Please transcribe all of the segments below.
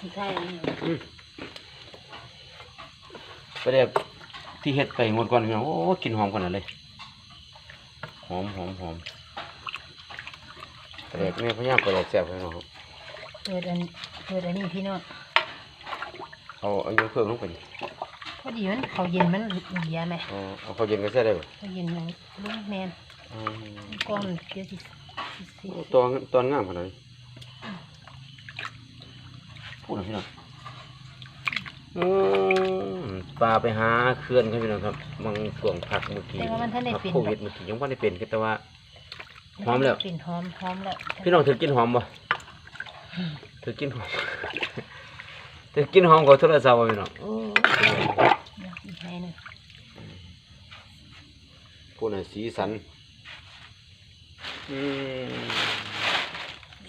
สีไทยอันนี้ไปเด็กที่เฮ็ดไปงวดก่อนพี่น้องโอ้กลินหอมขนาดเลยหอมหอมหอมไปเด็กแม่พญาไปเด็กแซ่บพี่น้องครับเปิดอันเปิดอันนี้พี่น้องเอาเอายกเพิ่มลงไปนี่พอดีมันเขาเย็นมันเหลียไหมเอาเอาข้าวเย็นก็ใส่ได้บ่เขาเย็นมันลุงแมนอืมก้อนเดี๋ยวสิสิสิโอ้ตอนตอนงามขนาดนี้ พูดหน่อยพี่น้องอืมปลาไปหาเขื่อนครับพี่น้องครับบางช่วงพักเมื่อกี้แต่ว่ามันท่านได้พักเป็นโควิดเมื่อกี้ยังไม่ได้เป็นแต่ว่าหอมแล้วเป็นหอมหอมแล้วพี่น้องถือกินหอมบ่ถือกินหอมถือกินหอมของโทรศัพท์บ่พี่น้องโอ้เดี๋ยวอีกหน่อยหนึงพูดหน่อยสีสันอืม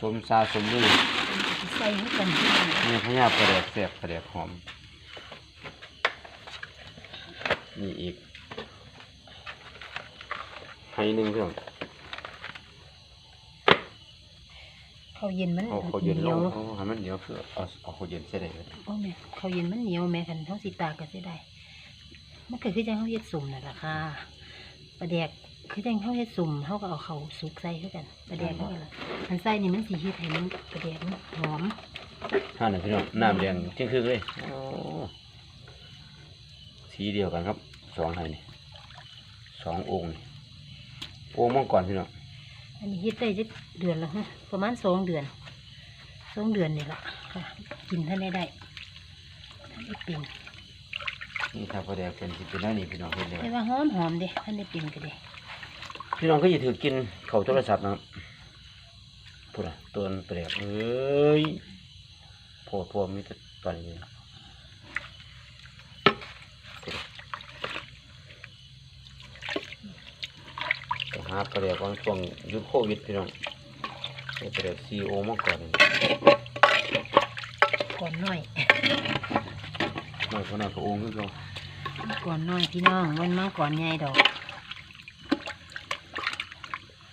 สมซาสมลือสิ ใส่ให้กันพี่น้องนี่พญาประเดกแซ่บประเดกหอมนี่อีกให้หนึ่งพี่น้องเขาเย็นมันเอาเขาวเย็นเหลนียวงเอาให้มันเหนียวคือเอาเอาเขาวเย็นใส่ได้เลยโอ้แม่เขาเย็นมันเหนียวแม่คันท้องสีตากก็สิได้มันก็คือจังเขาเฮ็ดสุ่มนั่นแหละค่ะปลาแดก คือจังเขาเฮ็ดสุ่มเขาก็เอาเขาสุกใส่คือกันปลาแดกเขาก็ละอันใส่นี่มันสีเฮ็ดให้มันปลาแดกมันหอมห้าหนึ่งพี่น้องน้ำแดงเที่ยงคืนเลยโอ้สีเดียวกันครับสองไห้นี่สององค์นี่องค์มังกรพี่น้องอันนี้เฮ็ดได้จักเดือนแล้วฮะประมาณสองเดือนสองเดือนนี่ละค่ะกินท่านได้ได้ท่านได้เป็นนี่ถ้าประเดกเป็นสิเป็นแล้วนี่พี่น้องเห็นเลยแต่ว่าหอมหอมๆเด้ท่านได้เป็นก็เด้ พี่น้องก็อย่าถือกินเขาวโทรศัพท์นะครับพูดอะตัวนั้นประเดกเอ้ยโพดพวมีแต่ตอนนี้ไปหาประเดกวันช่วงยุคโควิดพี่น้องนี่ประเดกซีโอมาก่อนนี่ก่อนหน่อยหน่อยคนนั้นก็องค์ขึ้นก็ก่อนหน่อยพี่น้องมันมาก่อนใหญ่ดอก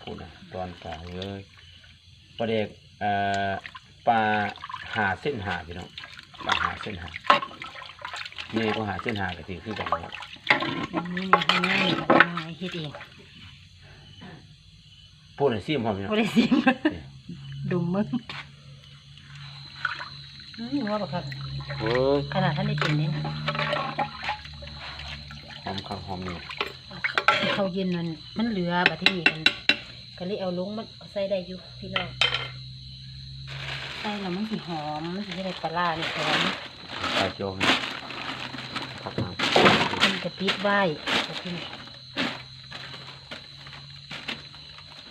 พูด นะตอนกลางเลยประเดกเอ่อปลาหาเส้นหาพี่น้องปลาหาเส้นหานี่ก็หาเส้นหากะทิคือกันนะครับอันนี้นี่ให้ง่ายค่ะง่ายเฮ็ดเองพูดในซีมพร้อมพี่น้องบ่ได้สิมดุมมึงอืมว่าบ่ครับเฮ้ยขนาดท่านได้เป็นเนี่ยนะหอมข้าวหอมนี่เขาเย็นมันมันเหลือบัดที่นี่กัน ก็เลยเอาลงมันเอาใส่ได้อยู่พี่น้องใส่แล้วมันสิหอมมันสิได้ปลาร้าเนี่ยหอมปลาโจมนี่ผักน้มันจะปิดไว้บัดที่นี่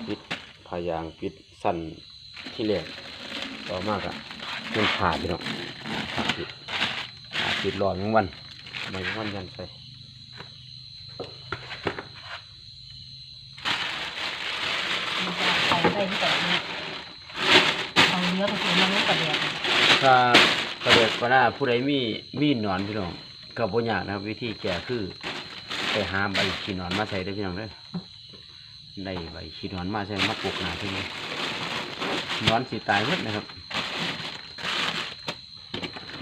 ำปิดพายางปิดสั่นที่เหลวต่อมากอะเป็นขาดพี่น้องขาดปิดขาดปิดรอยังวันไม่วันยันใส่ มัน จะเอาใส่ที่แต่เนี่ยเอาเนื้อผสมมันลงกระเดียดถ้ากระเด็กปลาร้าผู้ใดมีมีหนอนพี่น้องกับ่ยากนะครับ วิธีแก้คือ ไปหาใบขี้หนอนมาใส่เด้อพี่น้องเด้อได้ใบขี้หนอนมาใส่มาปลูกหนาที่นี่หนอนสีตายหมดนะครับ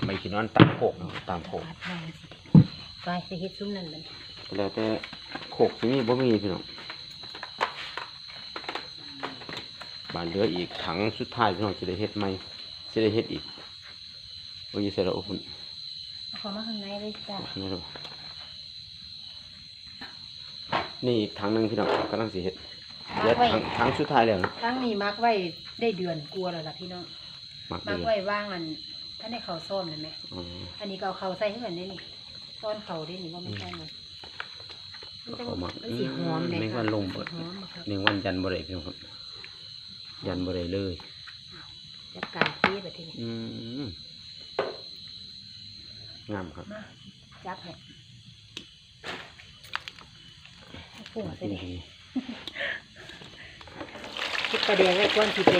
ใบขี้หนอนตามโขกนะครับตามโขกปาดมาสิไปไปเฮ็ดซุ้มนั่นมันแล้วแต่โขกที่มีบ่มีพี่น้อง บานเหลืออีกถังสุดท้ายพี่น้องจะได้เฮ็ดใหม่จะได้เฮ็ดอีกโอ้ยใส่แล้วโอ้คุณเอาเข้ามาข้างในเลยจ้ะนี่ครับนี่อีกถังหนึงพี่น้องกำลังสิเฮ็ดเหลืมัอกไว้ถังถังสุดท้ายแล้วนะทั้งนี้มักไว้ได้เดือนกลัวาแล้วล่ะพี่น้องมักมักเดือไว้ว่างอันท่านได้เขาซ่อมเลยไหมอ๋ออันนี้ก็เอาเขาใส่ให้กันได้นี่ซ่อนเขาได้นี่ว่าไม่ใช่มันมันจะเอามักมันสีหอมเลยไม่ค่ะว่าลงเบิดหอมครับหนึ่งวันยันบ่ได้พี่น้องครับ ยันบ่ได้เลยจัดการที่แบบนี้อืมงามครับมาจับให้ปุ่งใส่ดิดีคิดประเดี๋ยวไว้ก่อนที่ไป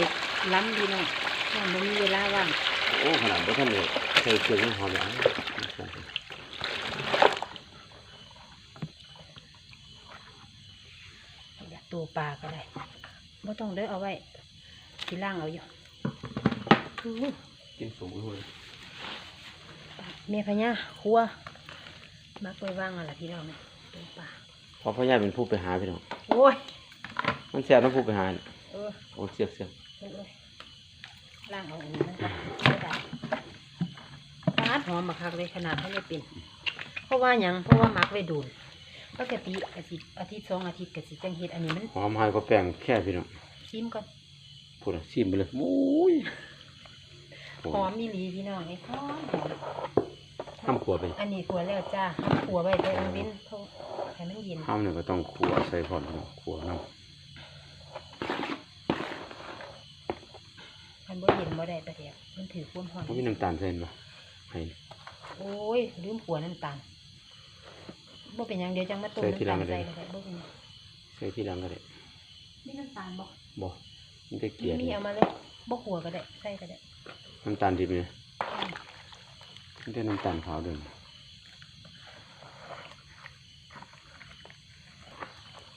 ล้ำพี่น้องน้องไม่มีเวลาว่างโอ้ขนาดบ่ทันเลยใส่เครื่องหอมแล้วอยากตัวปลาก็ได้ไม่ต้องเด้อเอาไว้ ที่ล่างเอาอยู่อู้กินสูงเลยเมียพญาครัวมักไว้ว่างอะไรพี่น้องเนี่ยตรงป่าเพราะพ่อใหญ่เป็นผู้ไปหาพี่น้องโอ้ยมันแซ่บต้องผู้ไปหาน่ะเออโอ้เสียบเสียบเออเลยล่างเอาอันนี้มันก็ไม่ได้ปาดหอมมาคักเลยขนาดเขาไม่เป็นเพราะว่าหยังเพราะว่ามักไว้ดูนปกติอาทิตย์อาทิตย์สองอาทิตย์กสิจังเฮ็ดอันนี้มันหอมหายก็แป้งแค่พี่น้องซิมก่อน พูดอะชิมไปเลยโอ้ยโอ้หอมมีหลีพี่น้องไอ้หอมหอมห้ามขัวไปอันนี้ขัวแล้วจ้าขัวไว้แต่อันเว้นเพราะให้มันเย็นห้ามเนี่ยก็ต้องขัวใส่พร้อมพี่น้องขัวน้มันบ่เย็นบ่ได้ประเดี๋ยวมันถือความร้อนำเขามีน้ำตาลใส่ปะให้โอ้ยลืมขัวน้ำตาลบ่เป็นหยังเดี๋ยวจังมาต้มใส่ทีหลัน้ำตางลก็ได้ใส่ก็ได้บ่เป็นหยังใส่ที่หลังก็ได้มีน้ำตาลบ่บ่ มันจะเกลียดมีเอามาเลยบ่ขัวก็ได้ใส่ก็ได้น้ำตาลดิบเนี่ยมันจะน้ำตาลขาวเดิม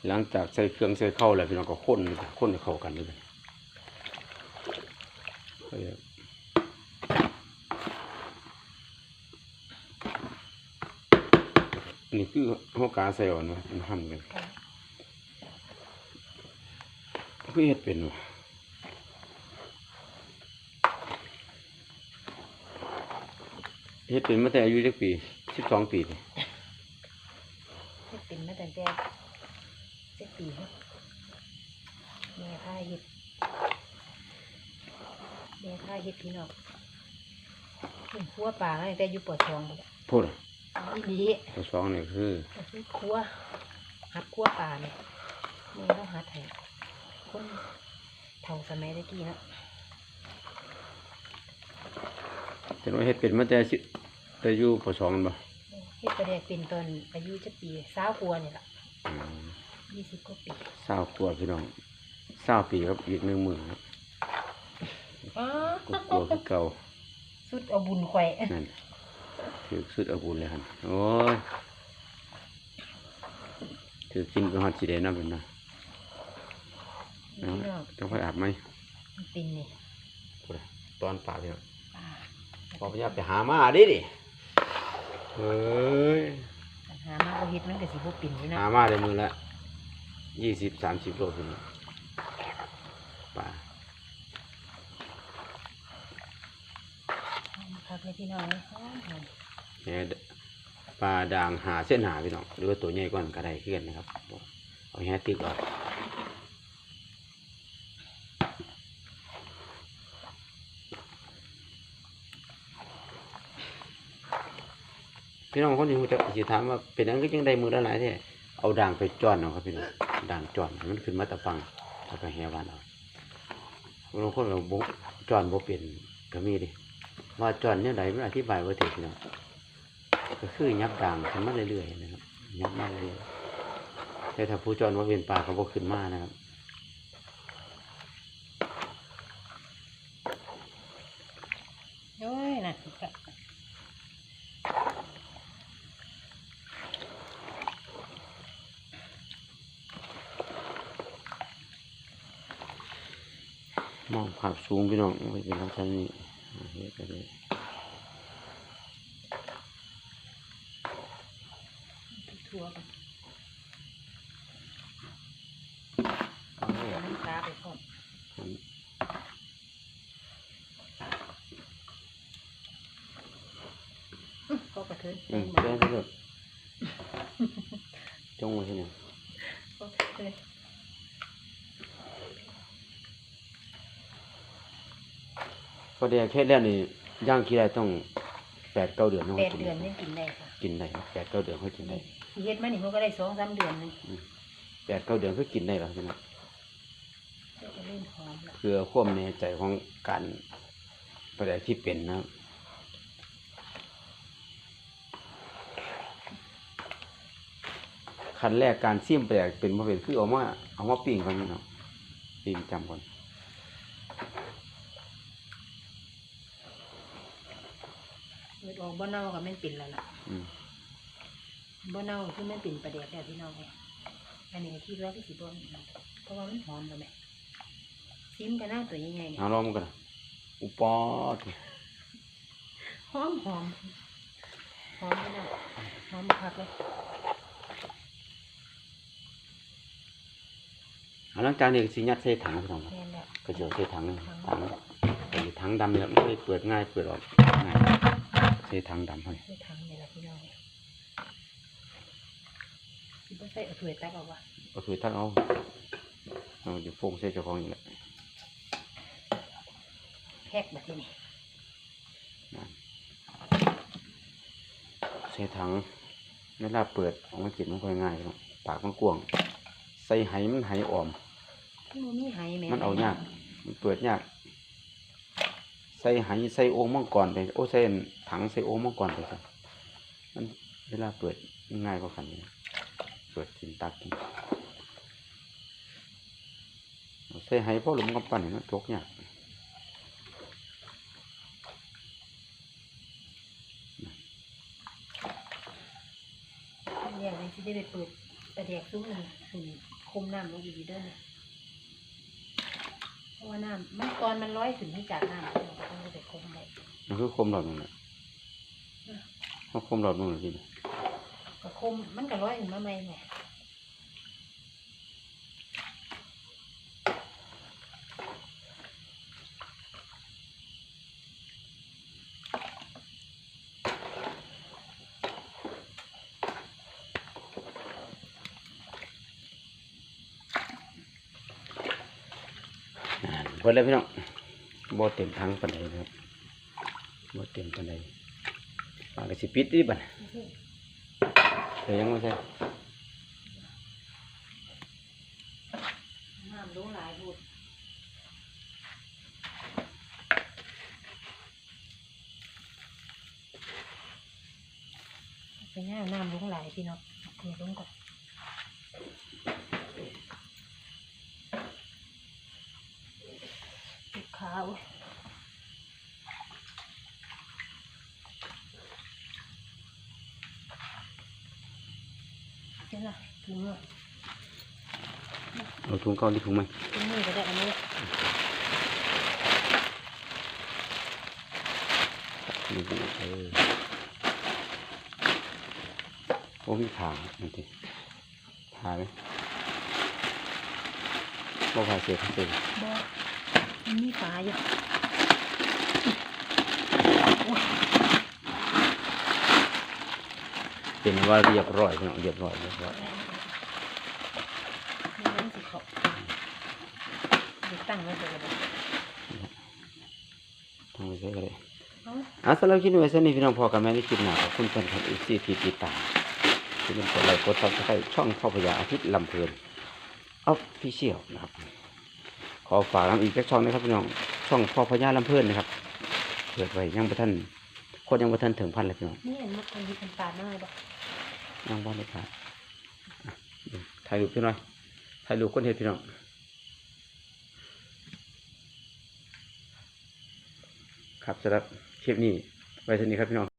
หลังจากใส่เครื่องใส่เข้าวแล้วพี่น้องก็ข้นข้นให้เข้ากันเลยเอาเลยอันนี้คือหัวกาใส่อ่อนวะมันหั่นกันค่ะคือเฮ็ดเป็นวะ เฮ็ดเป็นมาแต่อายุจักปีสิบสองปีนี่เฮ็ดเป็นมาตั้งแต่เจ็ดปีเนาะแม่พาเฮ็ดแม่พาเฮ็ดพี่น้องเป็นครัวปลาตั้งแต่อยู่ปอชองพุ่นแหละพูดอะอีหลีตัวสองนี่คือก็คือครัวหัดครัวปลาเนี่ยแม่ต้องหัดให้คนเท่าสมัยตะกี้เนาะเห็นว่าเฮ็ดเป็นมาแต่สิ แต่อายุปสองนั่นบ่เฮ็ดประเดกเป็นตอนอายุจะปีสาวกว่านี่ล่ะอืมยี่สิบกว่าปีเศร้าตัวพี่น้องเศร้าปีครับอีกหนึ่งหมื่นครับอ๋อก็กลัวคือเก่าสุดเอาบุญข่อยนั่นถือสุดเอาบุญเลยครับโอ้ยถือกินก็ฮอดสิได้นำเป็นนะพี่น้องต้องไปอาบไหมมันเป็นนี่พูดอะตอนป่าพี่น้องปลาพอพยายามไปหามาดิดิ เฮ้ยหามาบ่เฮ็ดมันก็สิบ่เป็นนี่หาเนาะมาได้มือละยี่สิบสามสิบโลพี่น้องป่าคักเลยพี่น้องเลยหอมหอมแหปลาด่างหาเส้นหาพี่น้องหรือว่าตัวใหญ่กว่านั้นก็ได้ขึ้นนะครับเอาแฮตึกออก พี่น้องคนที่จะสิถามว่าเป็นอันก็ยังได้มือละหลายแท้เอาด่างไปจ้อนเอาครับพี่น้องด่างจ้อนมันขึ้นมาตะฟังแล้วก็แหวานเอาบางคนเราบุจ้อนบ่เป็นก็มีดิว่าจ้อนเนี่ยไหนมันอธิบายว่าถึงพี่น้องก็คือยับด่างขึ้นมาเรื่อยๆนะครับยับมาเรื่อยๆแต่ถ้าผู้จรว่าเป็นปลาเขาบอกขึ้นมานะครับ โอ้ยน่ะ มองภาพสูงพี่น้องไว้เป็นลักษณะนี้อ่าเฮ็ดไปเลยทั่วๆกันเอาเลยเอาน้ำปลาไปพร้อมอื้อก็กระเทินอืมบ่ได้ได้เลยจงไว้ที่นี่ก็กระเทิน พอเดียวแค่แล้วนี่ย่างกี่ได้ต้องแปดเก้าเดือนต้องแปดกินเดือนนี่กินได้ค่ะกินได้แปดเก้าเดือนเขากินได้นี่เฮ็ดมานี่เขาก็ได้สองสามเดือนหนึงแปดเก้าเดือนเขากินได้หรอพี่น้องก็จะเริ่มหอมละเพื่อความแน่ใจของการประเดี๋ยวที่เป็นนะครับขั้นแรกการซิมแปลกเป็นมาเป็นคือเอามาเอามาปิ้งก่อนนี่เนาะปิ้งจำก่อน เฮ็ด ออกบ่เน่าก็แม่นเป็นแล้วล่ะอืม บ่เน่าคือแม่นเป็นประเดี๋ยวแล้วพี่น้องเอ้ยอันนี้ก็คิดว่าคือสิบ่เน่าเพราะว่ามันหอมแล้วแม่ซิมกันหน้าตัวใหญ่ๆเนี่ยเอาลองมันกันนะอุปอดหอมหอมหอมพี่น้องหอมคักเลยเอาหลังจากนี้ก็สิยัดใส่ถังพี่น้องครับแม่นแล้วก็จะเอาใส่ถังถังไอ้ถังดำนี่แหละมันก็เลยเปิดง่ายเปิดออกง่าย ใส่ถังดำให้ใส่ถังนี่แหละพี่น้องคิดว่าใส่เอาถ้วยตักเอาวะก็คือตั้งเอาเอาเดี๋ยวโฟงใส่เจ้าของนี่แหละแพ็กแบบนี้ใส่ถังเวลาเปิดออกมากินมันค่อยง่ายพี่น้องปากมันกว้าง ใส่ไหมันไหอ่อมมันมีไหแม่มันเอายากมันเปิดยาก ใส่ไหใส่โอ่งมังกรไปโอ้ใส่ถังใส่โอ่งมังกรไปซะมันเวลาเปิดง่ายกว่ากันเปิดกินตักกินใส่ไหเพราะหลุมกำปั้นนี่มันจกยากเรียกเลยที่ได้ไปเปิดประเดียกซุ้มหนึ่งคุมน้ำลงอีกเด้อเนี่ย เพราะว่าน้ำมันตอนมันร้อยถึงที่จากน้ำเราต้องไปคุมไว้มันคือคมหลอดนึงแหละเขาคมหลอดนึงเลยทีเดียวก็คุมมันก็ร้อยถึงมาใหม่ไงอ่าเปิดเลยพี่น้องบ่เต็มถังปานใดนะครับบ่เต็มปานใดปากก็สิปิดดิบัดเดี๋ยวยังไม่ใช่น้ำรู้หลายบุดไปย่างน้ำรู้หลายพี่น้องเดี๋ยวลงก่อนลูกค้าเว้ยเจ้าล่ะถุงอะเอาถุงเก่าที่ถุงใหม่ถุงมือก็ได้อันนี้นี่ดูเออโอ้มีขาอันที่ขาไหมบ่ขาเสียขาเสียบ่ มันมีฝาอยู่โอ้ยเป็นว่าเรียบร้อยพี่น้องเรียบร้อยเรียบร้อยมันนั้นสิเขาเดี๋ยวตั้งไว้เดี๋ยวก็ได้ทำไปใช้ก็ได้เอาอะสำหรับคลิปนี้ไว้สักนี้พี่น้องพอกันแม่ในคลิปหน้าขอบคุณแฟนคลับอีซีที่ติดตามที่เป็นกดไลค์กดซับสไครต์ช่องพ่อพญาอาทิตย์ลำเพลินออฟฟิเชียลนะครับ ขอฝากน้ำอีกสักช่องนะครับพี่น้องช่องพ่อพญาลำเพลินนะครับเปิดไว้ยังประท่านคนยังประท่านถึงพันเลยพี่น้องนี่อันมันอันนี้เป็นปาดมากเลยบ่ยังบ้านเลยครับอะเดี๋ยวถ่ายรูปพี่หน่อยถ่ายรูปคนเห็ดพี่น้องครับสำหรับคลิปนี้ไว้เท่านี้ครับพี่น้อง